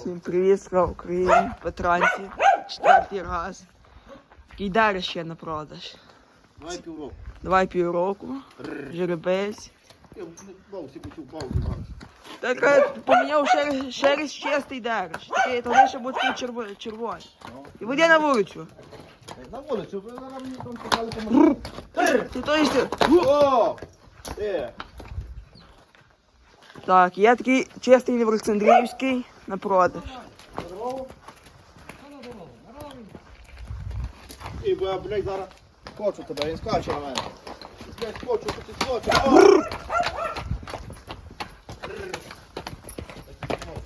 Всім привіт, слава Україні, Петранці, четвертий раз. Такий дариш ще на продаж. Давай півроку. Давай півроку, жеребець. Я паузу зараз. Так е, поміняв ще раз чистий дариш. Такий, то лише буде такий черво- червоний. І буде на вулицю. На вулицю, ви зараз мені там сказали помогти. Ти то О! Е! Так, є такий чистий Олександрівський на продаж. І бо я, блядь, зараз хочу тебе, він скаче на мене. Блядь, хочу, що ти скоче.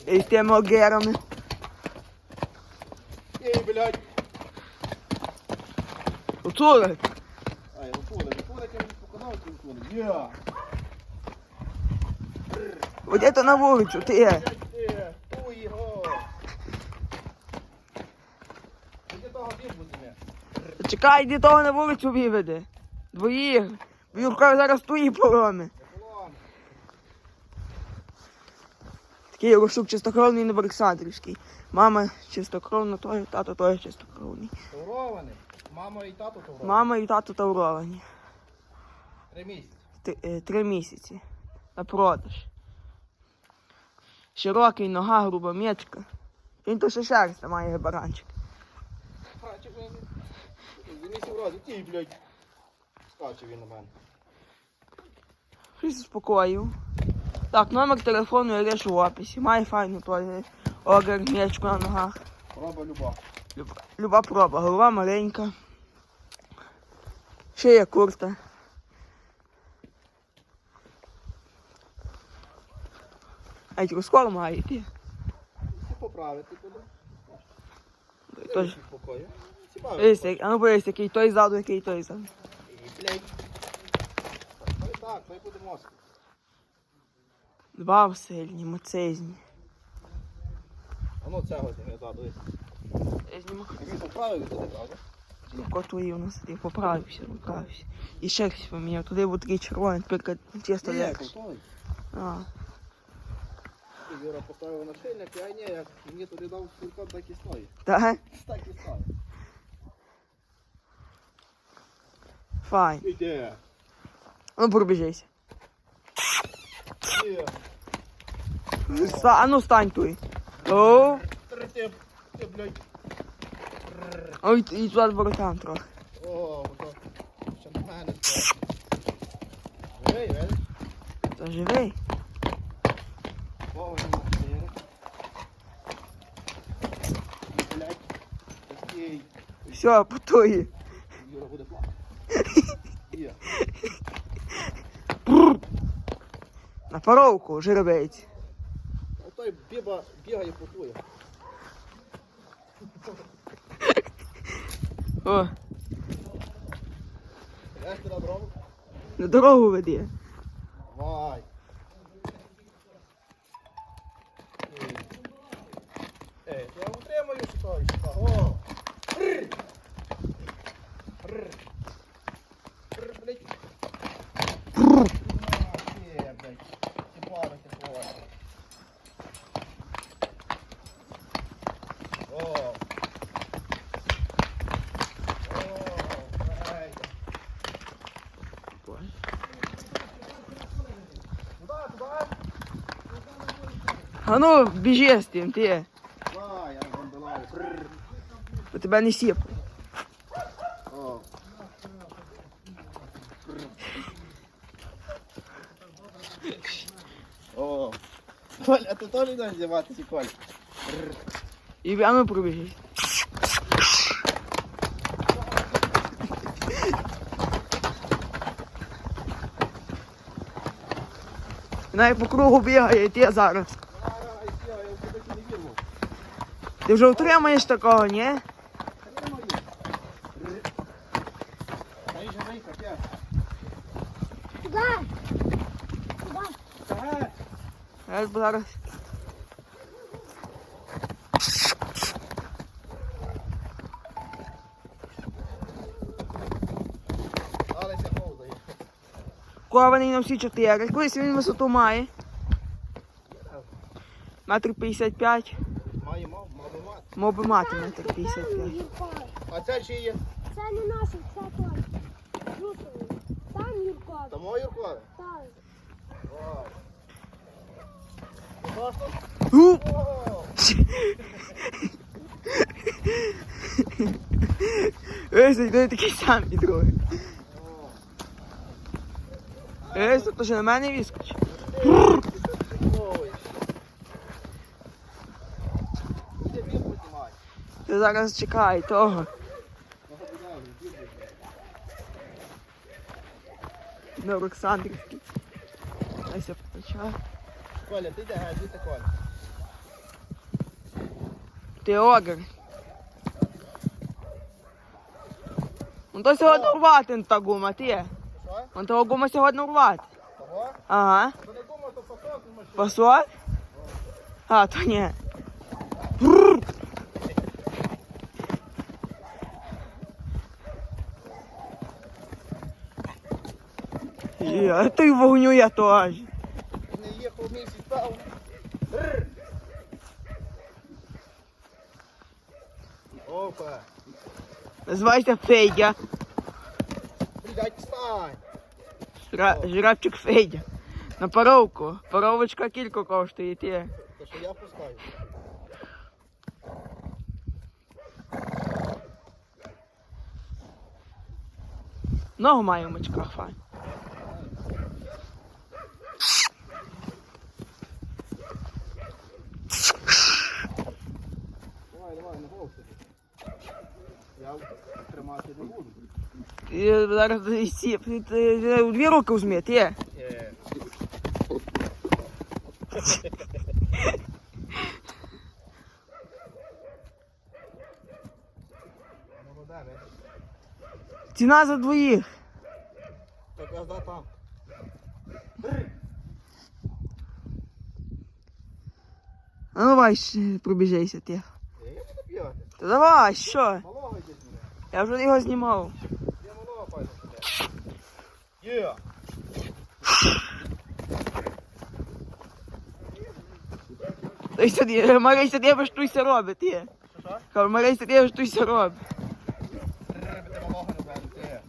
І з тими огерами. Ей, блядь. Оцулик. Ай, Рукули, Рукули, я мені показав, що Рукули. Я. Буде то на вулицю, ти. є. Блядь, е, туй його. Ти того бігу зіме. Чекай, йди того на вулицю виведе. Двоїх. Юрка зараз твої пороми. Полом. Такий рушук чистокровний Олександрівський. Мама чистокровна, той, тато теж чистокровний. Таврований. Мама і тато таврований. Мама і тато тавровані. Три місяці. Т- е, Три місяці. На продаж. Широкий нога, груба м'ячка. Він то ще шерсть має баранчик. Він... Він ті, блядь. Скаче він на мене. Щось заспокоїв. Так, номер телефону я лишу в описі. Має файну той огер, м'ячку на ногах. Проба люба. Люба, люба проба, голова маленька. Шия курта. А й розкол має йти. Поправити туди. Тож, Спокою. Як- а ну подивись, який той ззаду, який той ззаду. Блядь. Хай так, хай буде мозк. Два сильні, моцезні. А ну цього зіме ззаду. Я зніму. Він поправив туди, правда? Коту у нас і поправився, поправився. І ще шерсть поміняв. Туди був такий червоний, тепер чисто легше. А, Юра поставив на шильник, а ні, як мені туди дав сульком, так і стоїть. так? Так і стоїть. Файн. Іде. Ну пробіжися. Є. Ста- А ну стань туй. О, Три, ти, ти, блядь. ой, і туди воротам трохи. О, ото. Ще на мене стоїть. Живий, видиш? Та живий. О, він на чотири. Блядь. Такий. Все, потує. Юра буде плакати. Є. На паровку жеребець. Отой біба бігає потує. О, на дорогу веде. Давай. Ей, я утримаю стой. О! Рр! Рр! Рр, блядь. Є, блядь. Ти пара, ти пара. О! О, ей. Туда, туда. А ну, біжи з тим, ти. Давай, я бомбилаю. Рр. Бо тебе не сіп. О. Коль, а ти теж йдеш здіватися, Коль? І а ну пробіжись. Навіть по кругу бігає, і ти зараз. Ай, я, я в тебе не вірю. Ти вже утримаєш такого, ні? Та й живий, капець. Куда? Та, Я зараз. Але це повзає. Кований на всі чотири. Колись він висоту має. Метр 55. Має, мав, мав би мати. Мов би мати 55. А це чи є? Це не наше, це той. Русовий. Там Юрко. Тому Юркове? Так. Вау. Тут? Ей, зайди такий самий другий. Ей, то ще на мене віскочить. Ти зараз чекай того. Ну, побігай, іди. На Олександрівській. Ось я почав. Коля, ти де геть, звідти Коля. Ти огр. Ну то сьогодні рвати та гума, ти. Що? Он того гума сьогодні рвати. Того? Ага. То не думав, то фасок з машини. Посоль? А, то ні. Я, ти вогню я теж. Не їхав місяць став. Рр. Опа. Називається Федя. Блядь, встань. Жра- Жирафчик Федя. На паровку. Паровочка кілько коштує ті. То що я пускаю. Ногу маю в мочках, файн. Не. Я тримати не буду. І зараз сі- ти- ти- у дві руки візьми, ти. Е. Ціна за двоїх. Так я за там. А ну давай пробіжайся ти. Та давай, що? Малого йди сюди. Я вже його знімав. Я малого пойду сюди. Є. Той сиди, Марій сиди, бо штуйся робить, ти. Що Марій сиди, бо штуйся робить. Риби ти малого не беру. Є.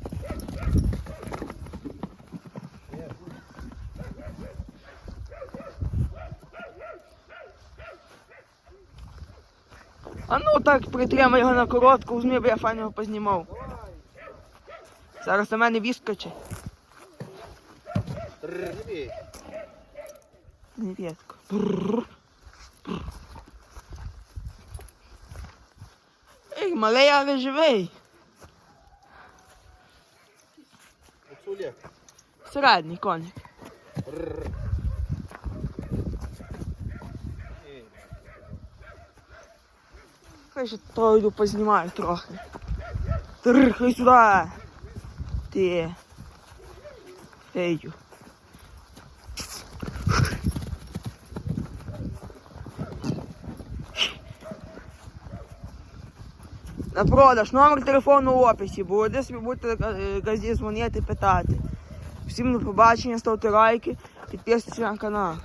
Є. А ну так, притримай його на коротку, візьми, бо я файно його познімав. Зараз на мене віскоче. Не. Бррр. Ей, малий, але живий. Середній коник. Рр. Ей. Хай ще то познімаю трохи. Тррр, хай сюди. Ти. Федю. На продаж, номер телефону в описі буде, собі будете е, газі дзвонити, питати. Всім до побачення, ставте лайки, підписуйтесь на канал.